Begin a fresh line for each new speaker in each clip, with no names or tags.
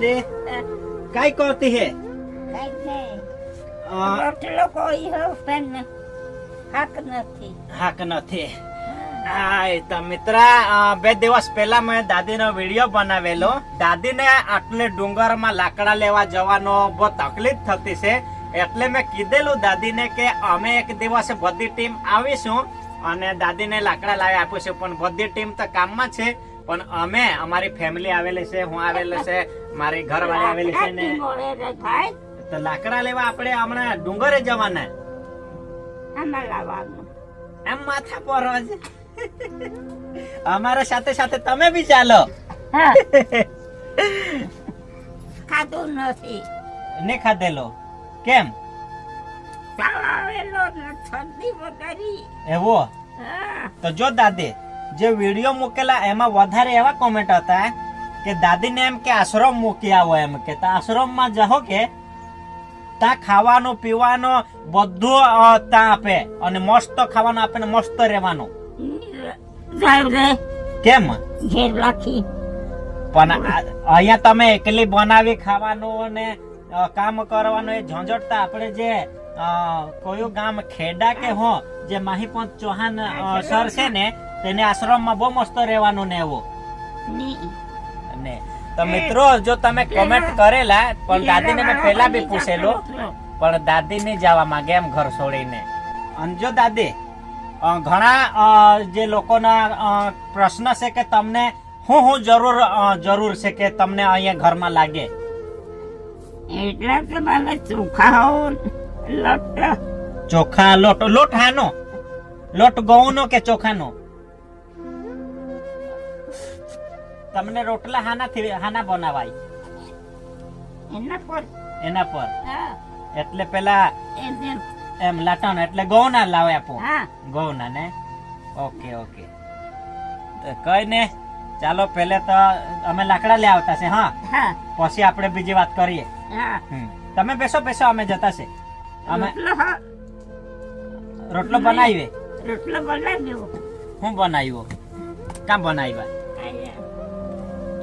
દાદી કઈ કરતી હે
કાંઈ નહીં.
અ,
રોટલો કોઈ હો પણ હાક નથી
હાક નથી હાય તો મિત્રા બે દિવસ પહેલા મેં દાદીનો વીડિયો બનાવેલો દાદીને આટલે ડુંગરમાં લાકડા લેવા જવાનો બહુ તકલીફ થતી છે એટલે મેં કીધેલું દાદીને કે અમે એક દિવસે બધી ટીમ આવીશું અને દાદીને લાકડા લાવી આપીશું પણ બધી ટીમ તો કામમાં છે પણ અમે અમારી ફેમિલી આવેલી છે હું આવેલી છે મારી ઘરવાળી આવેલી છે ને. તો લાકડા લેવા આપણે હમણાં ડુંગરે જવાના. એમ માથા પર અમારા સાથે સાથે તમે બી ચાલો.
ખાધું નથી.
ને ખાધેલો? કેમ? એવો? તો જો દાદી જે વીડિયો મૂકેલા એમાં વધારે એવા કોમેન્ટ હતા કે દાદીને એમ કે આશ્રમ મૂકી આવો એમ કે. તો આશ્રમમાં જાઓ કે ત્યાં ખાવાનું પીવાનું બધું ત્યાં આપે અને મસ્ત ખાવાનું આપે ને મસ્ત રહેવાનું. કેમ? પણ અહીંયા તમે એકલી બનાવી ખાવાનું અને કામ કરવાનું એ ઝંઝટતા આપણે જે કયું ગામ ખેડા કે હો જે માહીપંત ચૌહાણ સર છે ને તેને આશ્રમમાં બહુ મસ્ત રહેવાનું ને એવો.
ને.
તો મિત્રો જો તમે કમેન્ટ કરેલા પણ દાદીને મેં પહેલા બી પૂછેલો પણ દાદી નહીં જવા માંગે એમ ઘર છોડીને. અને જો દાદી ઘણા જે લોકોના પ્રશ્ન છે કે તમને હું હું જરૂર જરૂર છે કે તમને અહીંયા ઘરમાં લાગે?
એટલે તો મને ચોખાઓ લટ.
ચોખા લોટ લોટ હાનો? લોટ ઘઉંનો કે ચોખાનો? તમને રોટલા હાનાથી હાના બનાવાય.
એના પર.
એના પર?
હા.
એટલે પેલા એમ લાટણ એટલે ઘઉંના લાવે આપો.
હા.
ઘઉંના ને? Okay okay. તો કઈ ને ચાલો પેલે તો અમે લાકડા લઈ આવતા છે હા?
હા.
પછી આપણે બીજી વાત કરીએ. તમે બેસો બેસો અમે જતા છે. અમે
રોટલો
બનાવીએ?
રોટલો બનાવ્યો
હું બનાવ્યો? કામ બનાવ્યા?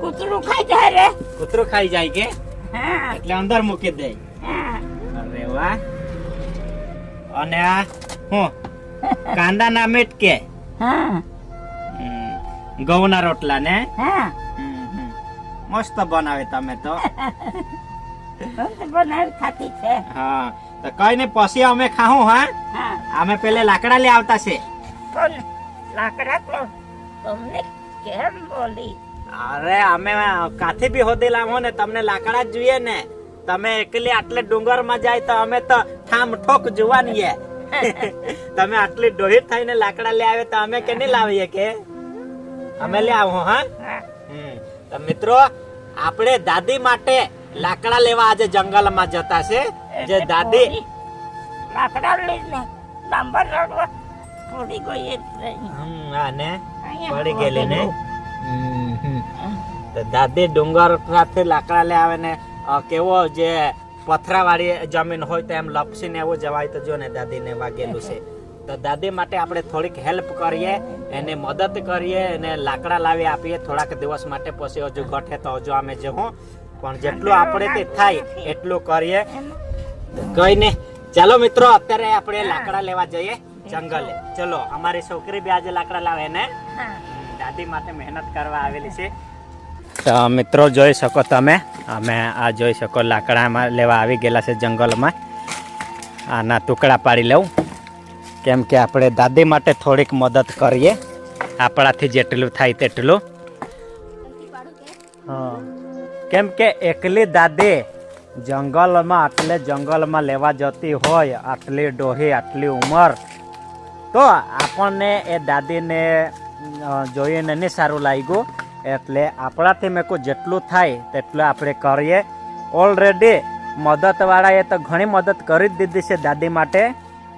કૂતરું ખાઈ જાય રે.
કૂતરું ખાઈ જાય કે?
હા.
એટલે અંદર મૂકી દે. અરે વાહ. અને આ હું? કાંદા ના મેટકે
હા.
હમ. ઘઉંના રોટલા ને?
હા.
મસ્ત બનાવે તમે તો.
બનાવી ખાતી છે.
હા. તો કઈ ને પછી અમે ખાવું હા? અમે પેલે લાકડા લઈ આવતા છે.
લાકડા તમને કેમ બોલી?
અરે અમે કાથી બી હોદી લાવો ને તમને લાકડા જ જોઈએ ને. તમે એકલી આટલે ડુંગરમાં જાય તો અમે તો ઠામ ઠોક જોવાની તમે આટલી ડોહી થઈને લાકડા લઈ આવે તો અમે કે નહીં લાવીએ કે? અમે લઈ આવો હા. તો મિત્રો આપણે દાદી માટે લાકડા લેવા આજે જંગલમાં જતા છે. જે દાદી
લાકડા લઈને ડાંબર રડવા પડી ગઈ
હમ, હા ને પડી ગયેલી ને. દાદી ડુંગર સાથે લાકડા લે આવે ને કેવો જે પથરાવાળી જમીન હોય તો એમ લપસીને એવું જવાય તો જો ને દાદીને વાગેલું છે. તો દાદી માટે આપણે થોડીક હેલ્પ કરીએ એને મદદ કરીએ અને લાકડા લાવી આપીએ થોડાક દિવસ માટે પછી હજુ ઘટે તો હજુ અમે જવું. પણ જેટલું આપણે તે થાય એટલું કરીએ. કઈ ને ચાલો મિત્રો અત્યારે આપણે લાકડા લેવા જઈએ જંગલે. ચલો અમારી છોકરી બી આજે લાકડા લાવે ને? દાદી માટે મહેનત કરવા આવેલી છે. તો મિત્રો જોઈ શકો તમે. અમે આ જોઈ શકો લાકડામાં લેવા આવી ગયેલા છે જંગલમાં. આના ટુકડા પાડી લઉં કેમ કે આપણે દાદી માટે થોડીક મદદ કરીએ. આપણાથી જેટલું થાય તેટલું. કેમ કે એકલી દાદી જંગલમાં, આટલે જંગલમાં લેવા જતી હોય, આટલી ડોહી, આટલી ઉંમર, તો આપણને એ દાદીને જોઈને નહીં સારું લાગ્યું. એટલે આપણાથી મેં કોઈ જેટલું થાય તેટલું આપણે કરીએ. ઓલરેડી મદદવાળાએ તો ઘણી મદદ કરી જ દીધી છે દાદી માટે.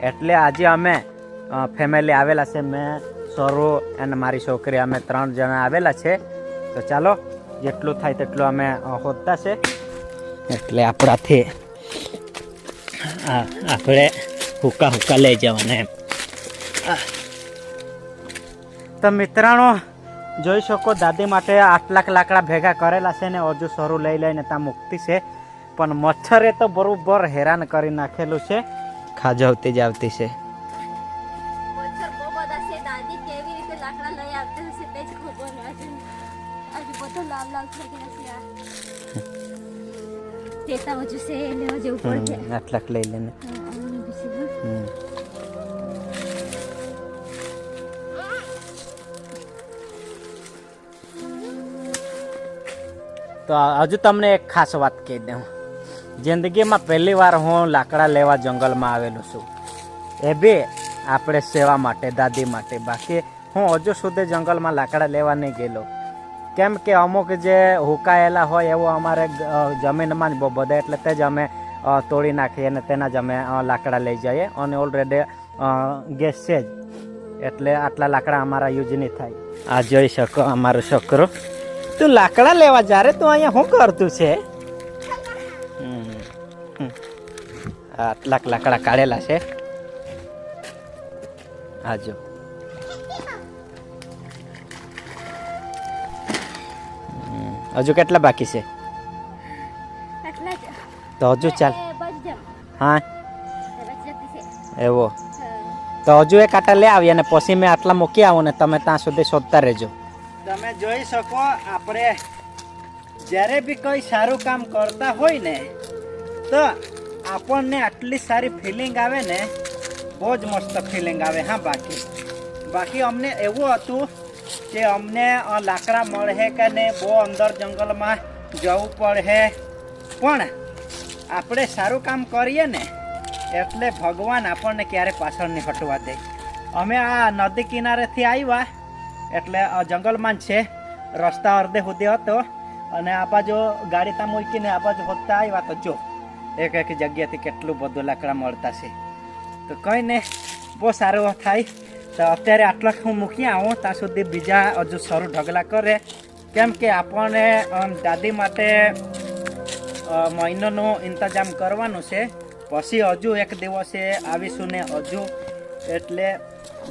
એટલે આજે અમે ફેમિલી આવેલા છે. મેં, સરો અને મારી છોકરી અમે ત્રણ જણા આવેલા છે. તો ચાલો, જેટલું થાય તેટલું અમે હોદતા છે. એટલે આપણાથી આપણે હુકા હુકા લઈ જવાના એમ. તો મિત્રાણો જોઈ શકો દાદી માટે આટલાક લાકડા ભેગા કરેલા છે ને હજુ સરું લઈ લઈને ત્યાં મૂકતી છે. પણ મચ્છરે તો બરોબર હેરાન કરી નાખેલું છે. ખાજવતી જ આવતી છે. આટલાક લઈ બધા તો હજુ તમને એક ખાસ વાત કહી દઉં. જિંદગીમાં પહેલી વાર હું લાકડા લેવા જંગલમાં આવેલું છું. એ બી આપણે સેવા માટે, દાદી માટે. બાકી હું હજુ સુધી જંગલમાં લાકડા લેવા નહીં ગયેલો. કેમ કે અમુક જે હુકાયેલા હોય એવું અમારે જમીનમાં જ બહુ બધા એટલે તે જ અમે તોડી નાખીએ અને તેના જ અમે લાકડા લઈ જઈએ અને ઓલરેડી ગેસ છે જ. એટલે આટલા લાકડા અમારા યુઝ નહીં થાય. આ જોઈ શકો અમારો છોકરો તું લાકડા લેવા જ્યારે તું અહીંયા શું કરતું છે. આટલાક લાકડા કાઢેલા છે. હાજો હજુ કેટલા બાકી છે? તો હજુ ચાલ.
એ
હા.
એ
એવો. તો હજુ એક આટા લઈ આવી અને પછી મેં આટલા મૂકી આવું ને તમે ત્યાં સુધી શોધતા રહેજો. તમે જોઈ શકો, આપણે જ્યારે બી કોઈ સારું કામ કરતા હોય ને, તો આપણને આટલી સારી ફિલિંગ આવે ને, બહુ જ મસ્ત ફિલિંગ આવે. હા, બાકી. બાકી અમને એવું હતું કે અમને લાકડા મળે કે ને બહુ અંદર જંગલમાં જવું પડે. પણ આપણે સારું કામ કરીએ ને, એટલે ભગવાન આપણને ક્યારે પાછળ નહીં હટવા દે. અમે આ નદી કિનારેથી આવ્યા એટલે જંગલમાં છે. રસ્તા અર્ધે સુધી હતો. અને આ બાજુ ગાડી ત્યાં મૂકીને આ બાજુ ફક્ત આવ્યા તો જો, એક એક જગ્યાથી કેટલું બધું લાકડા મળતા છે. તો કંઈ ને બહુ સારું થાય. તો અત્યારે આટલા હું મૂકી આવું, ત્યાં સુધી બીજા હજુ સારું ઢગલા કરે. કેમ કે આપણને દાદી માટે મહિનાનું ઇંતજામ કરવાનું છે. પછી હજુ એક દિવસે આવીશું ને હજુ. એટલે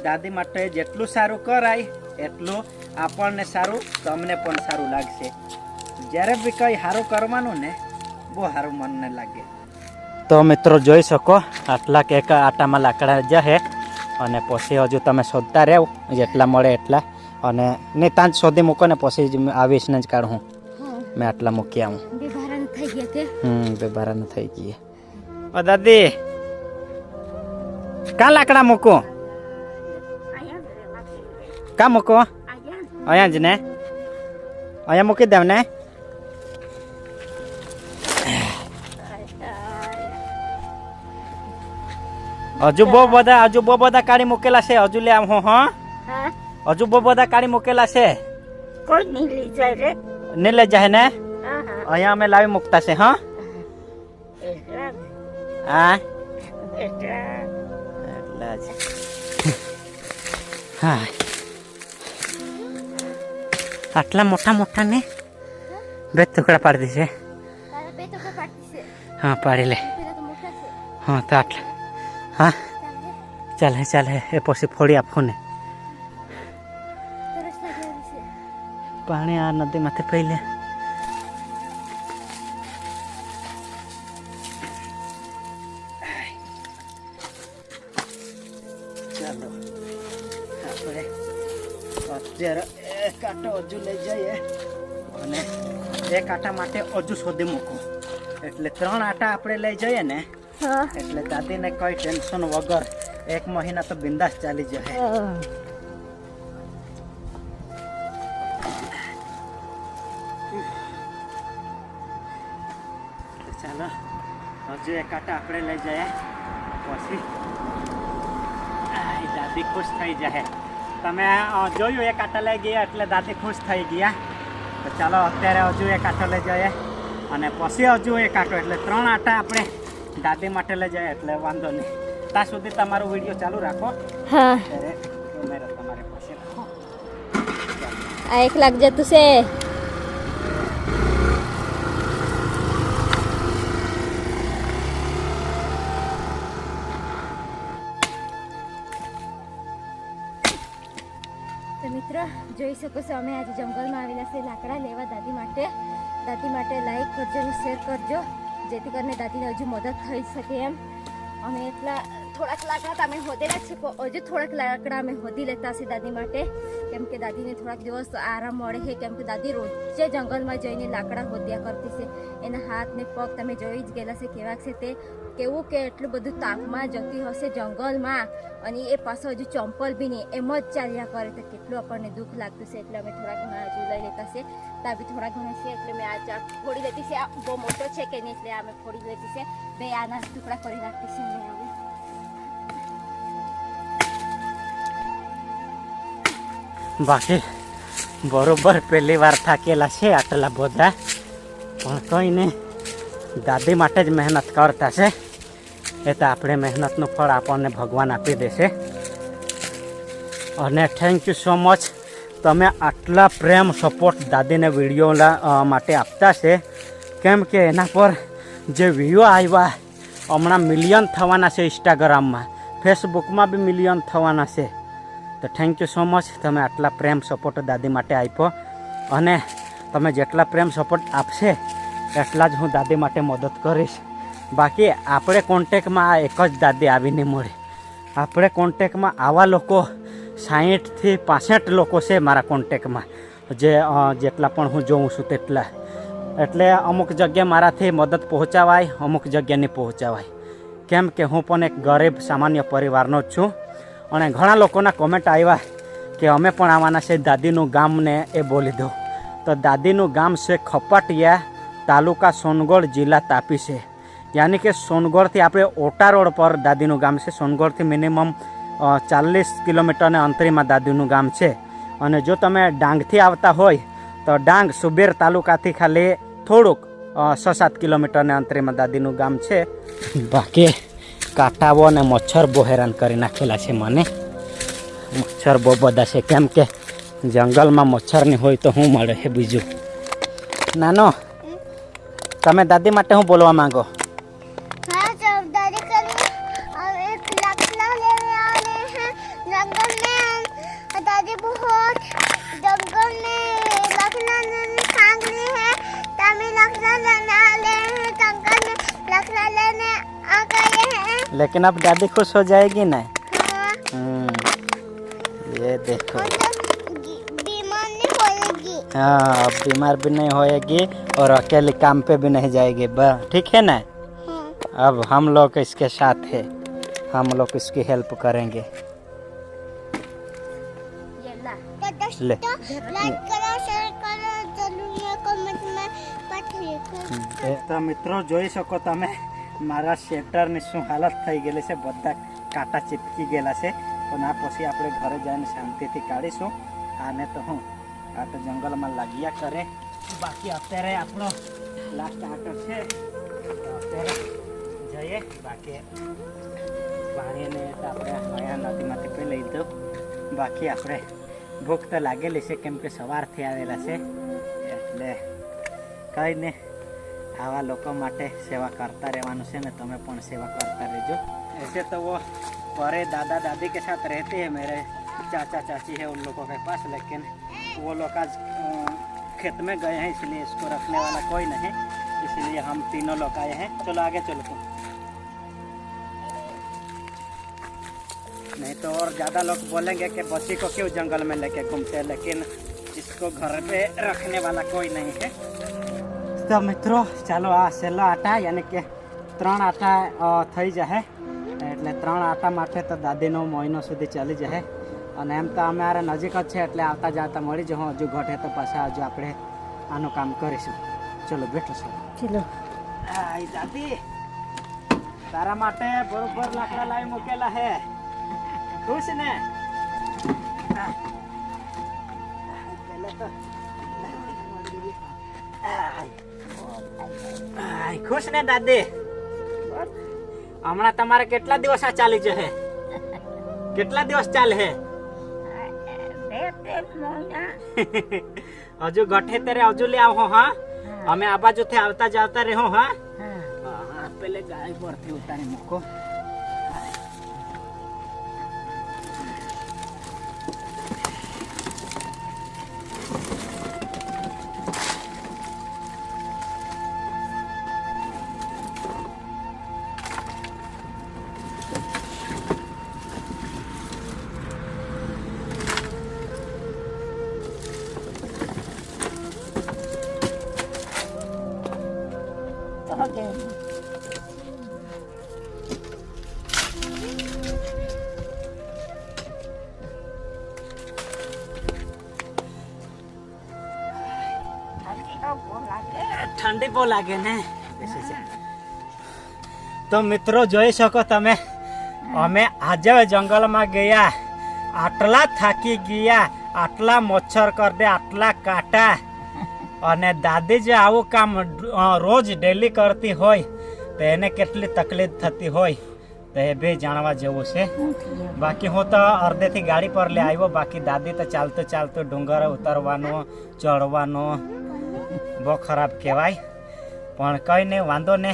દાદી માટે જેટલું સારું કરાય એટલું આપણને સારું તમને પણ સારું લાગશે. જ્યારે બી કંઈ સારું કરવાનું ને બહુ સારું મનને લાગે. તો મિત્રો જોઈ શકો આટલા કેક આટામાં લાકડા જશે અને પછી હજુ તમે શોધતા રહેવ જેટલા મળે એટલા. અને નહીં ત્યાં જ શોધી મૂકો ને પછી જ આવીશ ને જ કાઢું. મેં આટલા મૂકી આવું. હમ બે બારા થઈ ગઈ ઓ દાદી કા લાકડા મૂકો. કા મૂકો
અહીંયા
જ ને અહીંયા મૂકી દેવ ને હજુ બહુ બધા હજુ બહુ બધા કાઢી મૂકેલા છે હજુ લે આમ હું હા હજુ બહુ બધા કાઢી મૂકેલા છે
કોઈ નહીં લઈ જાય રે
ને લઈ જાય ને
હા હા
અહીંયા અમે લાવી મૂકતા છે હા હા
એટલા
એટલા જ હા આટલા મોટા મોટા ને બે ટુકડા પાડી દીશે
તારા બે તો પાડતી છે
હા પાડી લે
પેલા તો મોટા છે
હા તો આટલા હા
ચાલે
ચાલે ચાલે એ પછી ફોડી આપું ને
તરસ લાગેલી છે
પાણી આ નદીમાંથી પી એક આટા માટે હજુ શોધી મૂકો. એટલે ત્રણ આટા આપણે લઈ જઈએ ને એટલે દાદીને કોઈ ટેન્શન વગર એક મહિના તો બિંદાસ ચાલી જશે. ચાલો હજુ એક આટા આપણે લઈ જઈએ. પછી દાદી ખુશ થઈ જાય તમે જોયું એક આટા લઈ ગયા એટલે દાદી ખુશ થઈ ગયા. તો ચાલો અત્યારે હજુ એક આટો લઈ જઈએ. અને પછી હજુ એક આટો એટલે ત્રણ આટા આપણે દાદી માટે લઈ જઈએ એટલે વાંધો નહીં. ત્યાં સુધી તમારો વીડિયો ચાલુ રાખો.
હા.
તમારે પછી રાખો.
આ એક લાખ જતું છે. શકો છો અમે આજે જંગલમાં આવેલા છે, લાકડા લેવા દાદી માટે. દાદી માટે લાઈક કરજો અને શેર કરજો, જેથી કરીને દાદીને હજુ મદદ થઈ શકે એમ. અમે એટલા થોડાક લાકડા તો અમે હોદેલા છે હજુ થોડાક લાકડા અમે હોદી લેતા હશે દાદી માટે. કેમ કે દાદીને થોડાક દિવસ આરામ મળે છે. કેમ કે દાદી રોજે જંગલમાં જઈને લાકડા હોદ્યા કરતી છે. એના હાથ ને પગ તમે જોઈ જ ગયેલા છે કેવા છે તે. કેવું કે એટલું બધું તાપમાં જતી હશે જંગલમાં અને એ પાછો હજુ ચંપલ બી નહીં. એમ જ ચાલ્યા કરે તો કેટલું આપણને દુઃખ લાગતું છે. એટલે અમે થોડાક ઘણા હજુ લઈ લેતા છે. ત્યાં બી થોડા ઘણા છે એટલે મેં આ ફોડી લેતી છે. આ બહુ મોટો છે કે નહીં એટલે અમે ફોડી લેતી છે. બે આના ટુકડા કરી નાખતી છે. મેં
બાકી બરોબર પહેલી વાર થાકેલા છે આટલા બધા. પણ કંઈ નહીં, દાદી માટે જ મહેનત કરતા છે. એ તો આપણે મહેનતનું ફળ આપણને ભગવાન આપી દેશે. અને થેન્ક યુ સો મચ તમે આટલા પ્રેમ સપોર્ટ દાદીને વીડિયો માટે આપતા છે. કેમ કે એના પર જે વ્યૂ આવ્યા, હમણાં મિલિયન થવાના છે ઇન્સ્ટાગ્રામમાં ફેસબુકમાં બી મિલિયન થવાના છે. તો થેન્ક યુ સો મચ તમે આટલા પ્રેમ સપોર્ટ દાદી માટે આપ્યો. અને તમે જેટલા પ્રેમ સપોર્ટ આપશે, એટલા જ હું દાદી માટે મદદ કરીશ. બાકી આપણે કોન્ટેકમાં આ એક જ દાદી આવીને મળે. આપણે કોન્ટેકમાં આવા લોકો સાહીઠથી પાસઠ લોકો છે મારા કોન્ટેકમાં જે જેટલા પણ હું જોઉં છું તેટલા. એટલે અમુક જગ્યાએ મારાથી મદદ પહોંચાવાય, અમુક જગ્યાએ નહીં પહોંચાવાય. કેમ કે હું પણ એક ગરીબ, સામાન્ય પરિવારનો જ છું. અને ઘણા લોકોના કોમેન્ટ આવ્યા કે અમે પણ આવવાના છે. દાદીનું ગામને એ બોલી દો. તો દાદીનું ગામ છે ખપાટિયા, તાલુકા સોનગઢ જિલ્લા તાપી છે. યાની કે સોનગઢથી આપણે ઓટા રોડ પર દાદીનું ગામ છે. સોનગઢથી મિનિમમ ચાલીસ કિલોમીટરને અંતરીમાં દાદીનું ગામ છે. અને જો તમે ડાંગથી આવતા હોય, તો ડાંગ સુબેર તાલુકાથી ખાલી થોડુંક છ સાત કિલોમીટરને અંતરીમાં દાદીનું ગામ છે. બાકી કાંટાઓ અને મચ્છર બહુ હેરાન કરી નાખેલા છે મને. મચ્છર બહુ બધા છે. કેમ કે જંગલમાં મચ્છર નહીં હોય તો શું મળે છે બીજું? નાનો, તમે દાદી માટે હું બોલવા માંગો? लेकिन अब दादी खुश हो जाएगी ना
हाँ
हम्म, ये देखो
और जब गी- बीमार नहीं होएगी
हाँ अब बीमार भी नहीं होएगी और अकेले काम पे भी नहीं जाएगी ब- ठीक है ना
हाँ
अब हम लोग इसके साथ है हम लोग इसकी हेल्प करेंगे
યેલા
तो
ले
दोस्तों लाइक करो शेयर करो जरूर ये कमेंट में पठिए
એ તો મિત્રો જોઈ શકો તમે મારા શેટરની શું હાલત થઈ ગયેલી છે? બધા કાંટા ચીપકી ગયેલા છે. પણ આ પછી આપણે ઘરે જઈને શાંતિથી કાઢીશું. આને તો હું આ તો જંગલમાં લાગ્યા કરે. બાકી અત્યારે આપણો લાસ્ટ આટો છે. અત્યારે જઈએ. બાકી પાણીને આપણે અહીંયા નદીમાંથી પી લઈ દઉં બાકી આપણે ભૂખ તો લાગેલી છે કેમ કે સવારથી આવેલા છે. એટલે કંઈ નહીં. આવા લોકો માટે સેવા કરતા રહેવાનું છે ને તમે પણ સેવા કરતા રહેજો ऐसे तो वो बड़े दादा दादी के साथ रहते हैं मेरे चाचा चाची है उन लोगों के पास लेकिन वो लोग आज अ, खेत में गए हैं इसलिए इसको रखने वाला कोई नहीं इसलिए हम तीनों लोग आए हैं चलो आगे चलो तुम नहीं तो और ज़्यादा लोग बोलेंगे कि बच्ची को क्यों जंगल में लेके घूमते हैं लेकिन इसको घर पे रखने वाला कोई नहीं है તો મિત્રો ચાલો આ છેલ્લો આટા યાને કે ત્રણ આટા થઈ જશે એટલે ત્રણ આટા માટે તો દાદીનો મહિનો સુધી ચાલી જશે અને એમ તો અમારે નજીક જ છે એટલે આવતા જતા મળી જવું હજુ ઘટે તો પાછા હજુ આપણે આનું કામ કરીશું. ચલો બેઠો છો.
ચલો.
દાદી. તારા માટે બરોબર લાકડા લાવી મૂકેલા હે. ખુશ ને? પહેલે તો ખુશ ને દાદી? હમણાં તમારે કેટલા દિવસ આ ચાલી જશે? કેટલા દિવસ ચાલે હે? હજુ ગઠે તારે હજુ લે આવો હા. અમે આ બાજુથી આવતા જાવતા રહ્યો હા, પેલે ગાય પરથી ઉતારી મૂકો. ઓકે. તો મિત્રો જોઈ શકો તમે અમે આજે જંગલમાં ગયા આટલા થાકી ગયા આટલા મચ્છર કરડે આટલા કાંટા. અને દાદી જે આવું કામ રોજ ડેલી કરતી હોય, તો એને કેટલી તકલીફ થતી હોય, તો એ બી જાણવા જેવું છે. બાકી હું તો અડધેથી ગાડી પર લે આવ્યો, બાકી દાદી તો ચાલતું ચાલતું ડુંગર ઉતરવાનું, ચડવાનું, બહુ ખરાબ કહેવાય. પણ કંઈ નહીં, વાંધો ને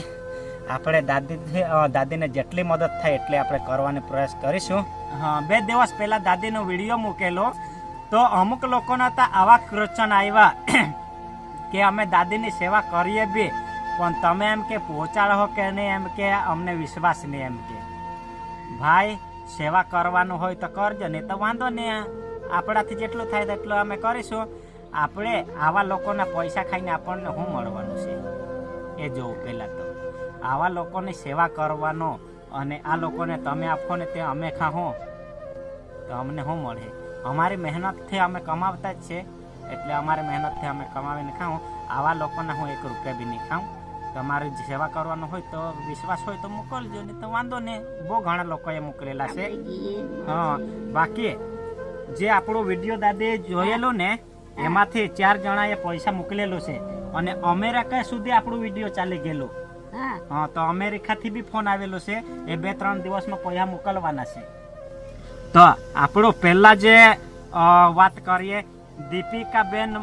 આપણે દાદીથી દાદીને જેટલી મદદ થાય એટલી આપણે કરવાનો પ્રયાસ કરીશું. હા, બે દિવસ પહેલાં દાદીનો વીડિયો મૂકેલો, તો અમુક લોકોના તો આવા ક્વેશ્ચન આવ્યા કે અમે દાદીની સેવા કરીએ બી, પણ તમે એમ કે પહોંચાડો કે નહીં એમ કે અમને વિશ્વાસ નહીં એમ કે. ભાઈ, સેવા કરવાનું હોય તો કરજો, નહીં તો વાંધો નહીં આપણાથી જેટલું થાય તેટલું અમે કરીશું. આપણે આવા લોકોના પૈસા ખાઈને આપણને શું મળવાનું છે? એ જોવું પહેલાં તો. આવા લોકોની સેવા કરવાનો અને આ લોકોને તમે આપો ને તે અમે ખાઓ તો અમને શું મળે? અમારી મહેનતથી અમે કમાવતા જ છે. એટલે અમારે મહેનતથી અમે કમાવીને ખાઉં. આવા લોકોના હું એક રૂપિયા બી નહીં ખાઉં. તમારે સેવા કરવાનો હોય તો વિશ્વાસ હોય તો મોકલજો નહીં તો વાંધો નહીં. બહુ ઘણા લોકોએ મોકલેલા છે. હા બાકી જે આપણો વીડિયો દાદીએ જોયેલું ને એમાંથી ચાર જણાએ પૈસા મોકલેલું છે. અને અમેરિકા સુધી આપણું વીડિયો ચાલી ગયેલું.
હા.
હા તો અમેરિકાથી બી ફોન આવેલો છે. એ બે ત્રણ દિવસમાં પૈસા મોકલવાના છે. તો આપણો પહેલાં જે વાત કરીએ દીપિકાબેન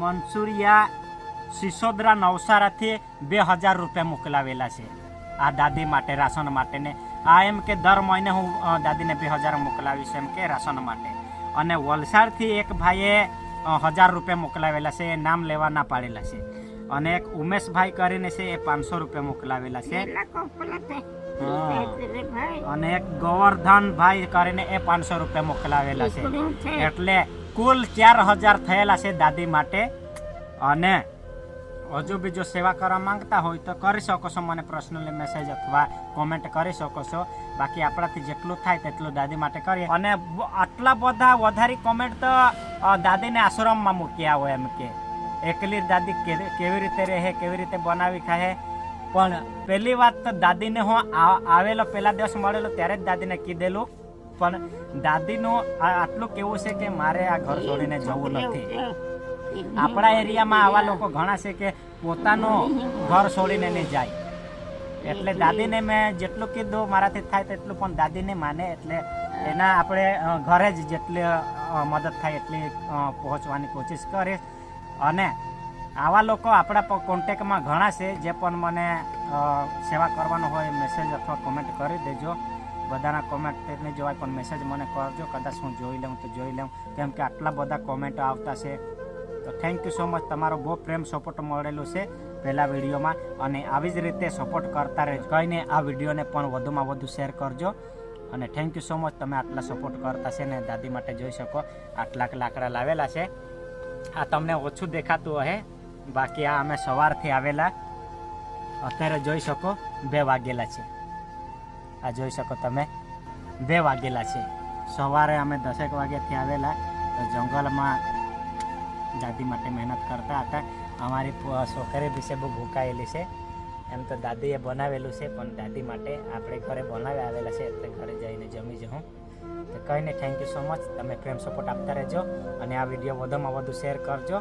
મનસુરિયા સિસોદરા નવસારાથી બે હજાર રૂપિયા મોકલાવેલા છે. આ દાદી માટે રાશન માટેને આ એમ કે દર મહિને હું દાદીને બે હજાર મોકલાવીશ એમ કે રાશન માટે. અને વલસાડથી એક ભાઈએ હજાર રૂપિયા મોકલાવેલા છે એ નામ લેવા ના પાડેલા છે. અને એક ઉમેશભાઈ કરીને છે એ પાંચસો રૂપિયા મોકલાવેલા છે. અને એક ગોવર્ધનભાઈ કરીને એ પાંચસો રૂપિયા મોકલાવેલા છે. એટલે કુલ ચાર હજાર થયેલા છે દાદી માટે. અને હજુ બી સેવા કરવા માંગતા હોય તો કરી શકો છો. મને પર્સનલી મેસેજ અથવા કોમેન્ટ કરી શકો છો. બાકી આપણાથી જેટલું થાય તેટલું દાદી માટે કરીએ. અને આટલા બધા વધારે કોમેન્ટ તો દાદીને આશ્રમમાં મૂક્યા હોય એમ કે. એકલી દાદી કેવી રીતે રહે, કેવી રીતે બનાવી ખાય. પણ પહેલી વાત તો દાદીને હું આવેલો પહેલા દિવસ મળેલો ત્યારે જ દાદીને કીધેલું. પણ દાદીનું આટલું કેવું છે કે મારે આ ઘર છોડીને જવું નથી. આપણા એરિયામાં આવા લોકો ઘણા છે કે પોતાનું ઘર છોડીને નહીં જાય. એટલે દાદીને મેં જેટલું કીધું મારાથી થાય તેટલું, પણ દાદીને માને એટલે એના આપણે ઘરે જ જેટલી મદદ થાય એટલી પહોંચવાની કોશિશ કરીશ. અને આવા લોકો આપણા કોન્ટેક્ટમાં ઘણા છે, જે પણ મને સેવા કરવાનો હોય મેસેજ અથવા કોમેન્ટ કરી દેજો. બધાના કોમેન્ટ નહીં જોવાય, પણ મેસેજ મને કરજો, કદાચ હું જોઈ લઉં તો જોઈ લઉં. કેમ કે આટલા બધા કોમેન્ટ આવતા છે. તો થેન્ક યુ સો મચ તમારો બહુ પ્રેમ સપોર્ટ મળેલો છે પહેલા વિડીયોમાં. અને આવી જ રીતે સપોર્ટ કરતા રહેજો. કહીને આ વિડીયોને પણ વધુમાં વધુ શેર કરજો. અને થેન્ક યુ સો મચ તમે આટલા સપોર્ટ કરતા છે ને દાદી માટે જોઈ શકો. આટલાક લાકડા લાવેલા છે. આ તમને ઓછું દેખાતું હશે બાકી આ અમે સવારથી આવેલા. અત્યારે જોઈ શકો, બે વાગેલા છે. આ જોઈ શકો તમે. બે વાગેલા છે. સવારે અમે દસેક વાગ્યાથી આવેલા. તો જંગલમાં દાદી માટે મહેનત કરતા હતા. અમારી છોકરી વિશે બહુ ભૂકાયેલી છે. એમ તો દાદીએ બનાવેલું છે, પણ દાદી માટે આપણે ઘરે બનાવી આવેલા છે, એટલે ઘરે જઈને જમી જઉં તો કંઈ નહીં થેન્ક યુ સો મચ તમે પ્રેમ સપોર્ટ આપતા રહેજો અને આ વીડિયો વધુમાં વધુ શેર કરજો.